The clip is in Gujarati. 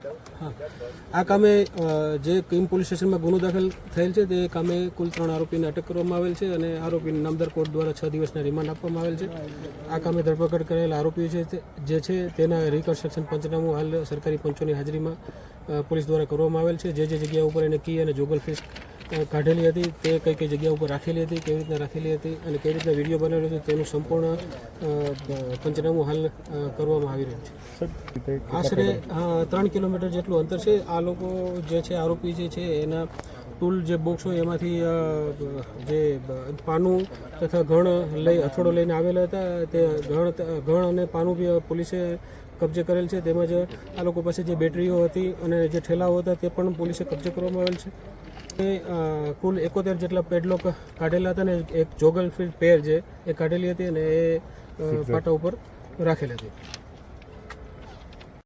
આ કામે જે કિમ પોલીસ સ્ટેશનમાં ગુનો દાખલ થયેલ છે તે કામે કુલ ત્રણ આરોપીને અટક કરવામાં આવેલ છે અને આરોપીને નામદાર કોર્ટ દ્વારા છ દિવસના રિમાન્ડ આપવામાં આવેલ છે. આ કામે ધરપકડ કરેલ આરોપીઓ છે જે છે તેના રિકન્સ્ટ્રક્શન પંચનામું હાલ સરકારી પંચોની હાજરીમાં પોલીસ દ્વારા કરવામાં આવેલ છે. જે જે જગ્યા ઉપર એને કી અને જોગલ ફીસ અ, કાઢેલી હતી તે કઈ કઈ જગ્યા ઉપર રાખેલી હતી કેવી રીતના રાખેલી હતી અને કેવી રીતના વીડિયો બનાવેલો છે તેનું સંપૂર્ણ પંચનામું હાલ કરવામાં આવી રહ્યું છે. આશરે ત્રણ કિલોમીટર જેટલું અંતર છે. આ લોકો જે છે આરોપી જે છે એના ટૂલ જે બોક્સ હોય એમાંથી જે પાનું તથા ઘણ લઈ હથોડો લઈને આવેલા હતા. તે ઘણ ઘણ અને પાનું બી પોલીસે કબજે કરેલ છે. તેમજ આ લોકો પાસે જે બેટરીઓ હતી અને જે ઠેલાઓ હતા તે પણ પોલીસે કબજે કરવામાં આવેલ છે. કુલ એકોતેર જેટલા પેડલોક કાઢેલા હતા ને એક જોગલ ફીલ્ડ પેર જે એ કાઢેલી હતી અને એ પાટા ઉપર રાખેલી હતી.